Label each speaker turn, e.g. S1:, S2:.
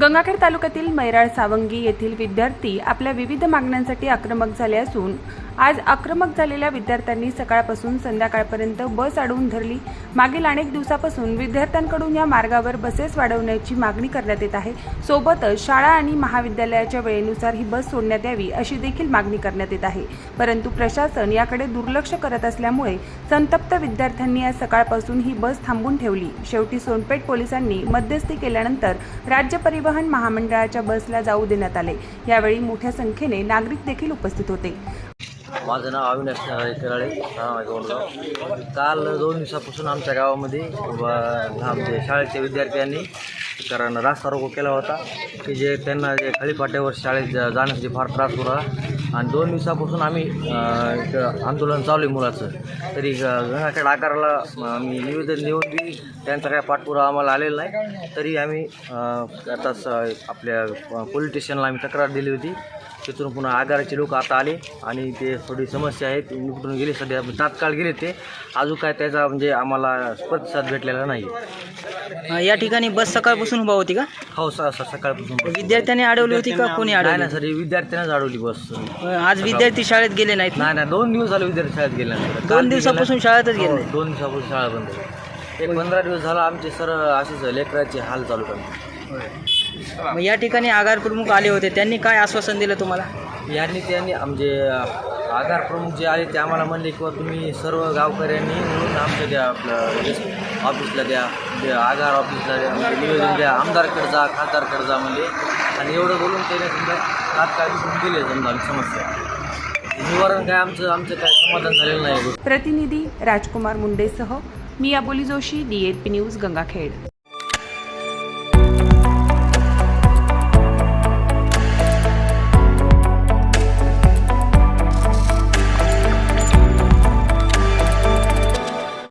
S1: गंगाखेड तालुक्यातील मैराळ सावंगी येथील विद्यार्थी आपल्या विविध मागण्यांसाठी आक्रमक झाले असून आज आक्रमक झालेल्या विद्यार्थ्यांनी सकाळपासून संध्याकाळपर्यंत बस अडवून धरली. मागील अनेक दिवसापासून विद्यार्थ्यांकडून या मार्गावर बसेस वाढवण्याची मागणी करण्यात येत आहे. सोबतच शाळा आणि महाविद्यालयाच्या वेळेनुसार ही बस सोडण्यात यावी अशी देखील मागणी करण्यात येत आहे. परंतु प्रशासन याकडे दुर्लक्ष करत असल्यामुळे संतप्त विद्यार्थ्यांनी आज सकाळपासून ही बस थांबून ठेवली. शेवटी सोनपेठ पोलिसांनी मध्यस्थी केल्यानंतर राज्य परिवहन महामंडळाच्या बसला जाऊ देण्यात आले. यावेळी मोठ्या संख्येने नागरिक देखील उपस्थित होते.
S2: माझं नाव अविनाश केराळे. गोंडगाव काल दोन दिवसापासून आमच्या गावामध्ये आमच्या म्हणजे शाळेच्या विद्यार्थ्यांनी कारण रास्ता रोको केला होता की जे त्यांना जे खळीपाट्यावर शाळेत जाण्यासाठी फार त्रास होता आणि दोन दिवसापासून आम्ही इथं आंदोलन चालू आहे मुलाचं. तरी गंगाखेड आकाराला आम्ही निवेदन देऊन बी त्यांचा काय पाठपुरावा आम्हाला आलेला नाही. तरी आम्ही आताच आपल्या पोलीस स्टेशनला आम्ही तक्रार दिली होती. तिथून पुन्हा आगाराचे लोक आता आले आणि ते थोडी समस्या आहे ती निपटून गेले सध्या तात्काळ गेले ते अजून काय त्याचा म्हणजे आम्हाला प्रतिसाद भेटलेला नाही
S3: या ठिकाणी बस सकाळपासून उभा होती का
S2: हो स स- सकाळपासून बस.
S3: विद्यार्थ्यांनी अडवली होती का कोणी
S2: नाही
S3: अडवली
S2: ना सर विद्यार्थ्यांनाच अडवली बस
S3: आज विद्यार्थी शाळेत गेले नाहीत ना?
S2: नाही नाही दोन दिवस झाले विद्यार्थी शाळेत गेले नाही. काल
S3: दोन दिवसापासून शाळेतच गेले
S2: हो,
S3: नाही.
S2: दोन दिवसापासून शाळा बंद आहे. एक पंधरा दिवस झाला आमचे सर असेच लेकराचे हाल चालू करतात
S3: मग या ठिकाणी आगार प्रमुख आले होते. त्यांनी काय आश्वासन दिलं तुम्हाला?
S2: यांनी त्यांनी म्हणजे आधार प्रमुख जे आले ते आम्हाला म्हणले किंवा तुम्ही सर्व गावकऱ्यांनी मिळून आमच्या द्या आपलं ऑफिसला द्या ते आधार ऑफिसला द्या म्हणजे निवेदन द्या आमदारकडे जा खासदारकडे जा म्हणजे आणि एवढं बोलून त्याने समजा तात्काळ गेले समजा आमची समस्या. निवारण काय आमचं आमचं काय समाधान झालेलं नाही.
S1: प्रतिनिधी राजकुमार मुंडेसह मी Aboli Joshi D eight P news Gangakhed.